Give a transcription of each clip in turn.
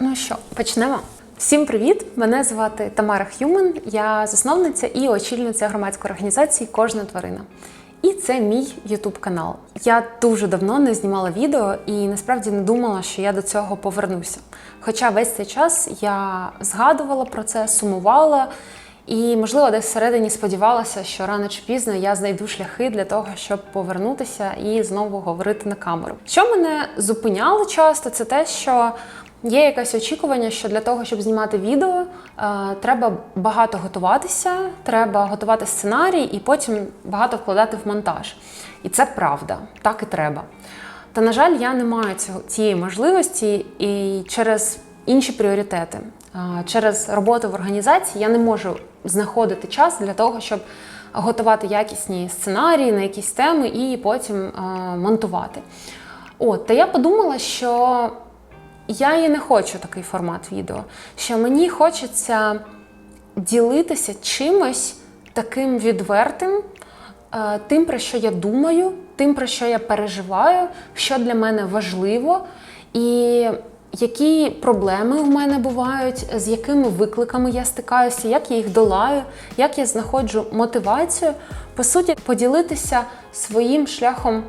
Ну що, почнемо? Всім привіт! Мене звати Тамара Х'юман, я засновниця і очільниця громадської організації Кожна тварина. І це мій Ютуб канал. Я дуже давно не знімала відео і насправді не думала, що я до цього повернуся. Хоча весь цей час я згадувала про це, сумувала і, можливо, десь всередині сподівалася, що рано чи пізно я знайду шляхи для того, щоб повернутися і знову говорити на камеру. Що мене зупиняло часто, це те, що Є якесь очікування, що для того, щоб знімати відео, е, треба багато готуватися, треба готувати сценарій і потім багато вкладати в монтаж. І це правда, так і треба. Та, на жаль, я не маю цього, цієї можливості і через інші пріоритети, е, через роботу в організації я не можу знаходити час для того, щоб готувати якісні сценарії на якісь теми і потім е, монтувати. От, та я подумала, що я і не хочу такий формат відео, що мені хочеться ділитися чимось таким відвертим, е, тим, про що я думаю, тим, про що я переживаю, що для мене важливо, і які проблеми у мене бувають, з якими викликами я стикаюся, як я їх долаю, як я знаходжу мотивацію, по суті, поділитися своїм шляхом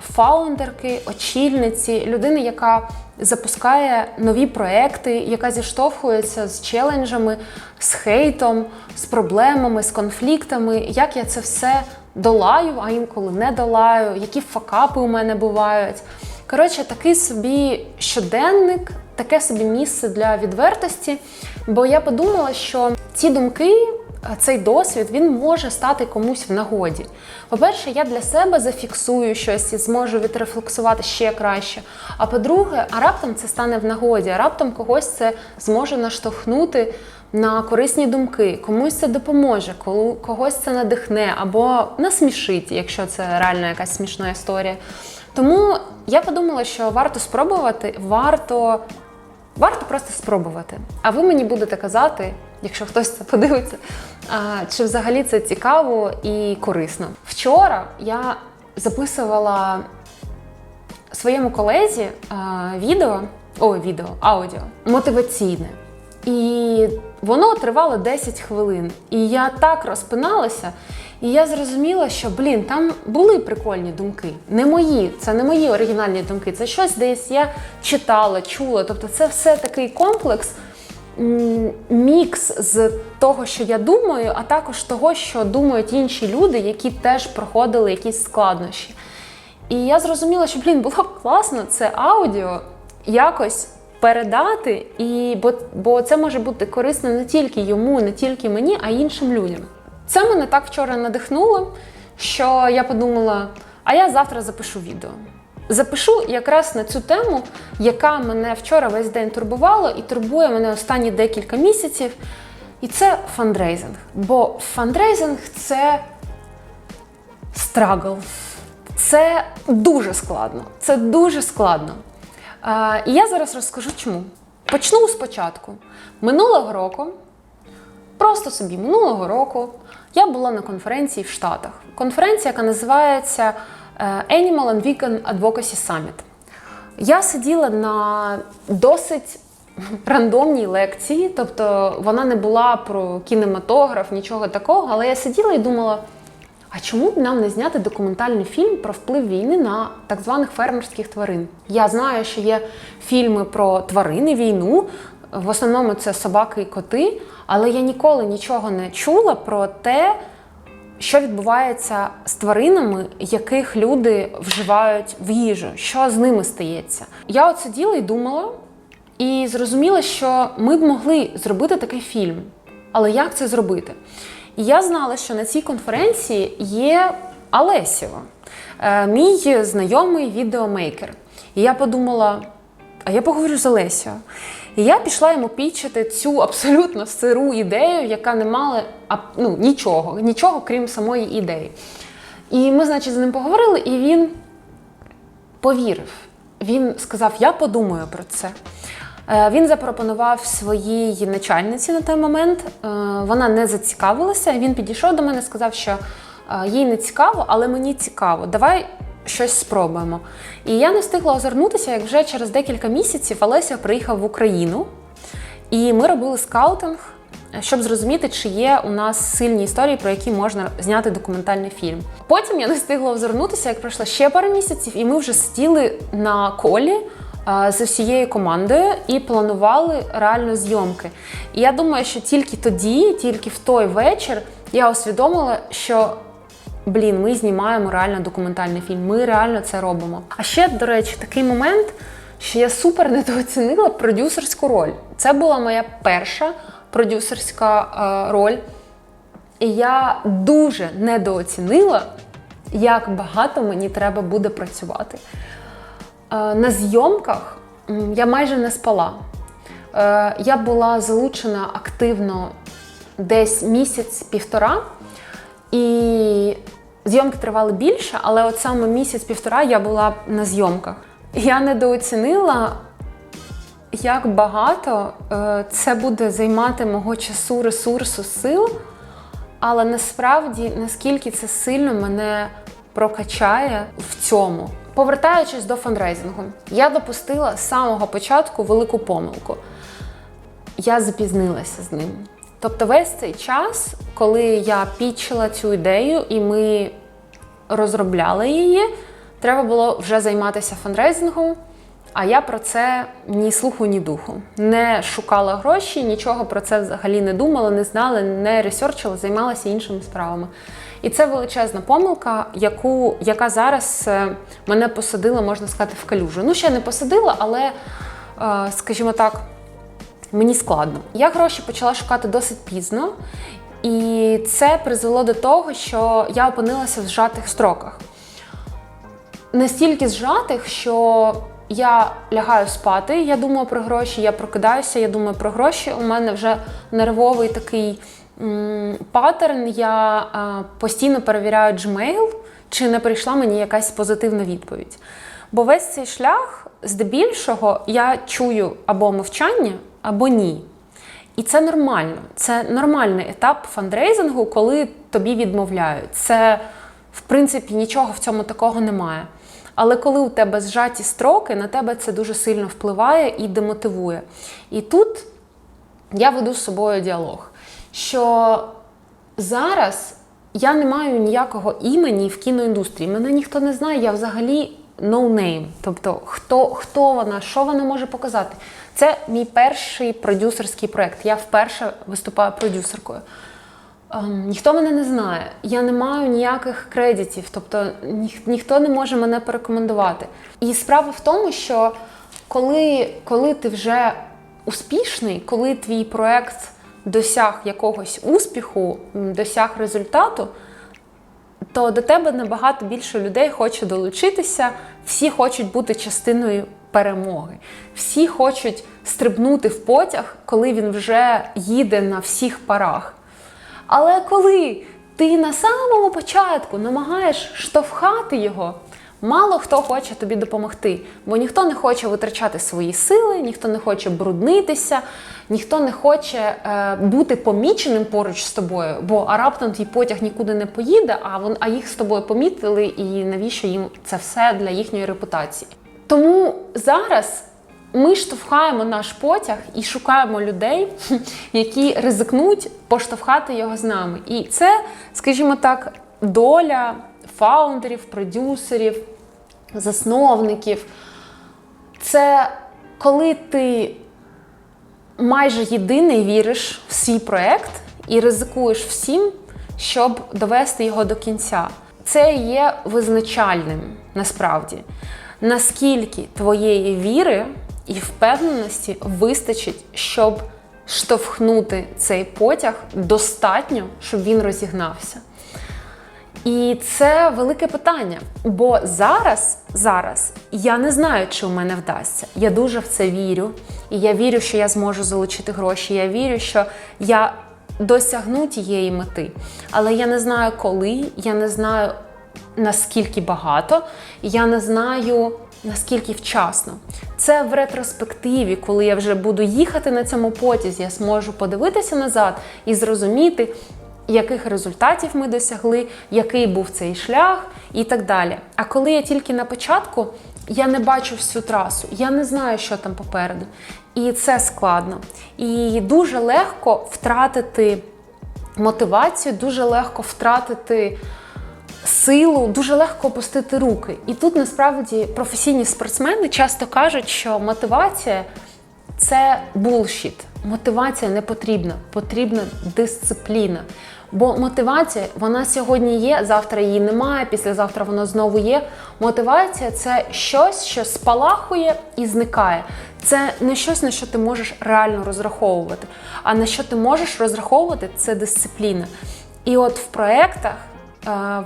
фаундерки, очільниці, людини, яка запускає нові проекти, яка зіштовхується з челенджами, з хейтом, з проблемами, з конфліктами, як я це все долаю, а інколи не долаю, які факапи у мене бувають. Коротше, такий собі щоденник, таке собі місце для відвертості. Бо я подумала, що ці думки цей досвід він може стати комусь в нагоді. По-перше, я для себе зафіксую щось і зможу відрефлексувати ще краще. А по-друге, а раптом це стане в нагоді, а раптом когось це зможе наштовхнути на корисні думки, комусь це допоможе, когось це надихне або насмішить, якщо це реально якась смішна історія. Тому я подумала, що варто спробувати, варто. Варто просто спробувати. А ви мені будете казати, якщо хтось це подивиться, чи взагалі це цікаво і корисно. Вчора я записувала своєму колезі відео, о, відео, аудіо мотиваційне. І воно тривало 10 хвилин. І я так розпиналася, і я зрозуміла, що блін, там були прикольні думки. Не мої, це не мої оригінальні думки. Це щось десь я читала, чула. Тобто, це все такий комплекс, мікс з того, що я думаю, а також того, що думають інші люди, які теж проходили якісь складнощі. І я зрозуміла, що блін, було б класно це аудіо якось передати, і бо, бо це може бути корисно не тільки йому, не тільки мені, а й іншим людям. Це мене так вчора надихнуло, що я подумала: а я завтра запишу відео. Запишу якраз на цю тему, яка мене вчора весь день турбувала і турбує мене останні декілька місяців. І це фандрейзинг. Бо фандрейзинг це страгл. Це дуже складно. Це дуже складно. А, і я зараз розкажу чому. Почну спочатку. Минулого року, просто собі минулого року, я була на конференції в Штатах. Конференція, яка називається е, Animal and Vegan Advocacy Summit. Я сиділа на досить рандомній лекції, тобто вона не була про кінематограф, нічого такого, але я сиділа і думала. А чому б нам не зняти документальний фільм про вплив війни на так званих фермерських тварин? Я знаю, що є фільми про тварини, війну, в основному це собаки і коти, але я ніколи нічого не чула про те, що відбувається з тваринами, яких люди вживають в їжу, що з ними стається. Я от сиділа і думала, і зрозуміла, що ми б могли зробити такий фільм. Але як це зробити? І я знала, що на цій конференції є Алесіо, е, мій знайомий відеомейкер. І я подумала: а я поговорю з Олесіо. І я пішла йому пічити цю абсолютно сиру ідею, яка не мала ну, нічого, нічого крім самої ідеї. І ми, значить, з ним поговорили, і він повірив. Він сказав: Я подумаю про це. Е, він запропонував своїй начальниці на той момент. Е, вона не зацікавилася. Він підійшов до мене, сказав, що е, їй не цікаво, але мені цікаво. Давай щось спробуємо. І я не встигла озирнутися, як вже через декілька місяців Олеся приїхав в Україну, і ми робили скаутинг, щоб зрозуміти, чи є у нас сильні історії, про які можна зняти документальний фільм. Потім я не встигла озирнутися, як пройшло ще пару місяців, і ми вже сиділи на колі з всією командою і планували реально зйомки. І я думаю, що тільки тоді, тільки в той вечір, я усвідомила, що блін, ми знімаємо реально документальний фільм. Ми реально це робимо. А ще, до речі, такий момент, що я супер недооцінила продюсерську роль. Це була моя перша продюсерська е, роль. І я дуже недооцінила, як багато мені треба буде працювати. Е, на зйомках я майже не спала. Е, я була залучена активно десь місяць-півтора. І зйомки тривали більше, але от саме місяць-півтора я була на зйомках. Я недооцінила, як багато е, це буде займати мого часу, ресурсу, сил. Але насправді наскільки це сильно мене прокачає в цьому. Повертаючись до фандрейзингу, я допустила з самого початку велику помилку. Я запізнилася з ним. Тобто, весь цей час, коли я пічила цю ідею і ми розробляли її, треба було вже займатися фандрейзингом. А я про це ні слуху, ні духу. Не шукала гроші, нічого про це взагалі не думала, не знала, не ресерчила, займалася іншими справами. І це величезна помилка, яку, яка зараз е, мене посадила, можна сказати, в калюжу. Ну, ще не посадила, але, е, скажімо так, мені складно. Я гроші почала шукати досить пізно, і це призвело до того, що я опинилася в зжатих строках. Настільки зжатих, що я лягаю спати, я думаю про гроші, я прокидаюся, я думаю про гроші. У мене вже нервовий такий м, паттерн. Я а, постійно перевіряю Gmail, чи не прийшла мені якась позитивна відповідь. Бо весь цей шлях, здебільшого, я чую або мовчання, або ні. І це нормально. Це нормальний етап фандрейзингу, коли тобі відмовляють. Це, в принципі, нічого в цьому такого немає. Але коли у тебе зжаті строки, на тебе це дуже сильно впливає і демотивує. І тут я веду з собою діалог, що зараз я не маю ніякого імені в кіноіндустрії. Мене ніхто не знає, я взагалі no name. Тобто, хто, хто вона, що вона може показати. Це мій перший продюсерський проєкт. Я вперше виступаю продюсеркою. Ем, ніхто мене не знає, я не маю ніяких кредитів, тобто ніх, ніхто не може мене порекомендувати. І справа в тому, що коли, коли ти вже успішний, коли твій проект досяг якогось успіху, досяг результату, то до тебе набагато більше людей хоче долучитися, всі хочуть бути частиною перемоги. Всі хочуть стрибнути в потяг, коли він вже їде на всіх парах. Але коли ти на самому початку намагаєш штовхати його, мало хто хоче тобі допомогти, бо ніхто не хоче витрачати свої сили, ніхто не хоче бруднитися, ніхто не хоче е, бути поміченим поруч з тобою, бо а раптом твій потяг нікуди не поїде, а вон, а їх з тобою помітили, і навіщо їм це все для їхньої репутації. Тому зараз ми штовхаємо наш потяг і шукаємо людей, які ризикнуть поштовхати його з нами. І це, скажімо так, доля фаундерів, продюсерів, засновників. Це коли ти майже єдиний віриш в свій проект і ризикуєш всім, щоб довести його до кінця. Це є визначальним насправді, наскільки твоєї віри і впевненості вистачить, щоб штовхнути цей потяг достатньо, щоб він розігнався. І це велике питання. Бо зараз, зараз я не знаю, чи у мене вдасться. Я дуже в це вірю. І я вірю, що я зможу залучити гроші. Я вірю, що я досягну тієї мети. Але я не знаю коли, я не знаю наскільки багато, я не знаю наскільки вчасно. Це в ретроспективі, коли я вже буду їхати на цьому потязі, я зможу подивитися назад і зрозуміти, яких результатів ми досягли, який був цей шлях і так далі. А коли я тільки на початку, я не бачу всю трасу, я не знаю, що там попереду. І це складно. І дуже легко втратити мотивацію, дуже легко втратити силу, дуже легко опустити руки. І тут насправді професійні спортсмени часто кажуть, що мотивація це булшіт. Мотивація не потрібна, потрібна дисципліна. Бо мотивація, вона сьогодні є, завтра її немає, післязавтра вона знову є. Мотивація це щось, що спалахує і зникає. Це не щось, на що ти можеш реально розраховувати. А на що ти можеш розраховувати, це дисципліна. І от в проєктах,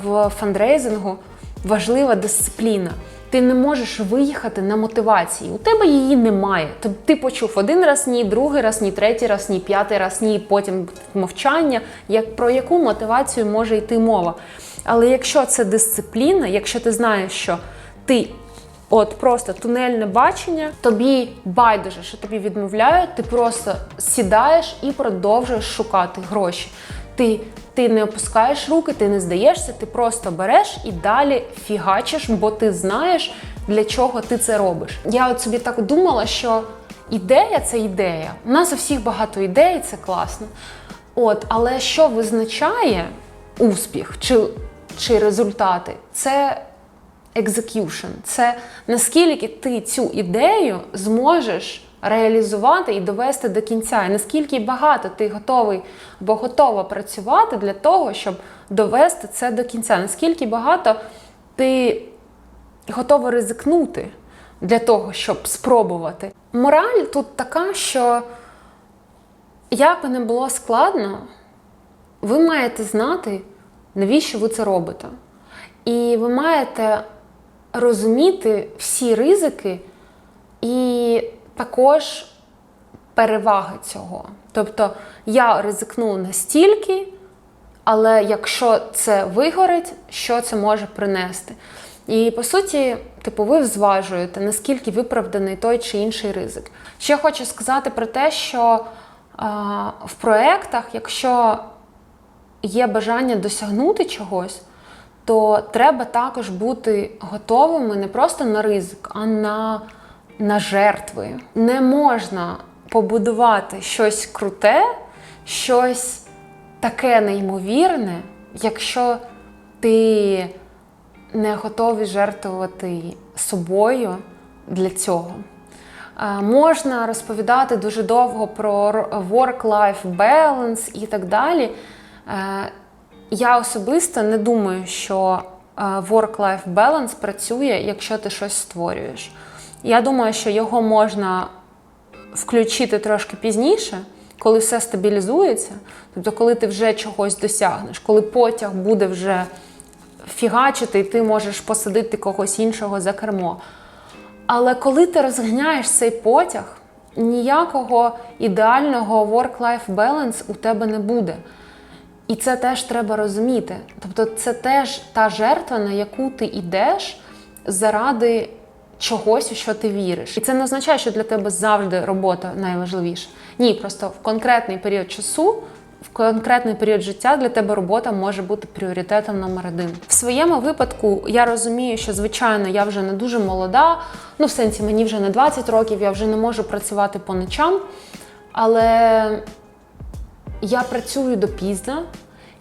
в фандрейзингу важлива дисципліна. Ти не можеш виїхати на мотивації. У тебе її немає. Тобто ти почув один раз ні, другий раз ні, третій раз ні, п'ятий раз ні, потім мовчання. Як про яку мотивацію може йти мова? Але якщо це дисципліна, якщо ти знаєш, що ти от просто тунельне бачення, тобі байдуже, що тобі відмовляють, ти просто сідаєш і продовжуєш шукати гроші. Ти ти не опускаєш руки, ти не здаєшся, ти просто береш і далі фігачиш, бо ти знаєш, для чого ти це робиш. Я от собі так думала, що ідея це ідея. У нас у всіх багато ідей, це класно. От, але що визначає успіх чи, чи результати? Це execution. Це наскільки ти цю ідею зможеш реалізувати і довести до кінця. І наскільки багато ти готовий або готова працювати для того, щоб довести це до кінця. Наскільки багато ти готова ризикнути для того, щоб спробувати. Мораль тут така, що як би не було складно, ви маєте знати, навіщо ви це робите. І ви маєте розуміти всі ризики також переваги цього. Тобто я ризикну настільки, але якщо це вигорить, що це може принести? І по суті, типу, ви зважуєте, наскільки виправданий той чи інший ризик. Ще хочу сказати про те, що а, в проєктах, якщо є бажання досягнути чогось, то треба також бути готовими не просто на ризик, а на на жертви. Не можна побудувати щось круте, щось таке неймовірне, якщо ти не готовий жертвувати собою для цього. Можна розповідати дуже довго про work-life balance і так далі. Я особисто не думаю, що work-life balance працює, якщо ти щось створюєш. Я думаю, що його можна включити трошки пізніше, коли все стабілізується, тобто, коли ти вже чогось досягнеш, коли потяг буде вже фігачити, і ти можеш посадити когось іншого за кермо. Але коли ти розганяєш цей потяг, ніякого ідеального work-life balance у тебе не буде. І це теж треба розуміти. Тобто, це теж та жертва, на яку ти йдеш заради чогось, у що ти віриш. І це не означає, що для тебе завжди робота найважливіша. Ні, просто в конкретний період часу. В конкретний період життя для тебе робота може бути пріоритетом номер один. В своєму випадку я розумію, що звичайно я вже не дуже молода. Ну, в сенсі мені вже не 20 років, я вже не можу працювати по ночам. Але я працюю допізно,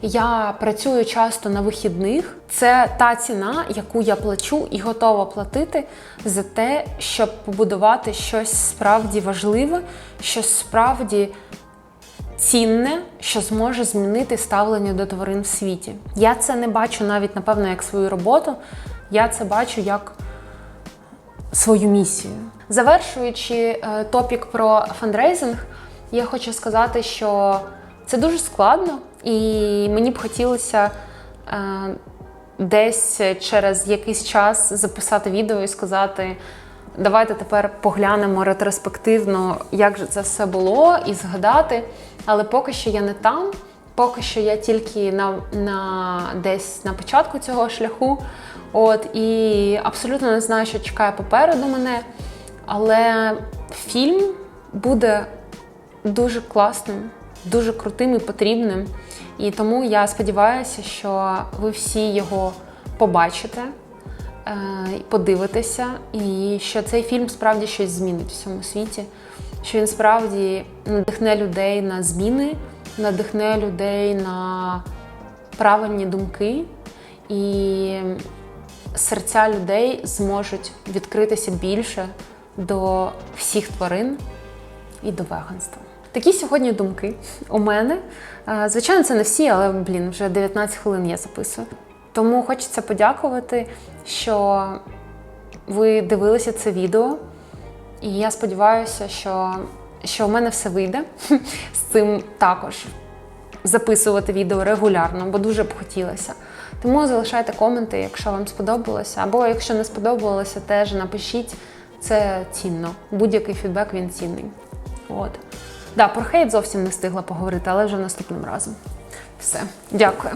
я працюю часто на вихідних. Це та ціна, яку я плачу і готова платити за те, щоб побудувати щось справді важливе, щось справді цінне, що зможе змінити ставлення до тварин в світі. Я це не бачу навіть, напевно, як свою роботу. Я це бачу як свою місію. Завершуючи е, топік про фандрейзинг, я хочу сказати, що це дуже складно, і мені б хотілося е, десь через якийсь час записати відео і сказати: давайте тепер поглянемо ретроспективно, як же це все було, і згадати. Але поки що я не там, поки що я тільки на, на десь на початку цього шляху. От і абсолютно не знаю, що чекає попереду мене. Але фільм буде дуже класним дуже крутим і потрібним. І тому я сподіваюся, що ви всі його побачите, е, подивитеся, і що цей фільм справді щось змінить в цьому світі, що він справді надихне людей на зміни, надихне людей на правильні думки, і серця людей зможуть відкритися більше до всіх тварин і до веганства. Такі сьогодні думки у мене. Е, Звичайно, це не всі, але блін, вже 19 хвилин я записую. Тому хочеться подякувати, що ви дивилися це відео. І я сподіваюся, що, що у мене все вийде з цим також записувати відео регулярно, бо дуже б хотілося. Тому залишайте коменти, якщо вам сподобалося, або якщо не сподобалося, теж напишіть. Це цінно. Будь-який фідбек він цінний. От. Да, про хейт зовсім не встигла поговорити, але вже наступним разом. Все, дякую.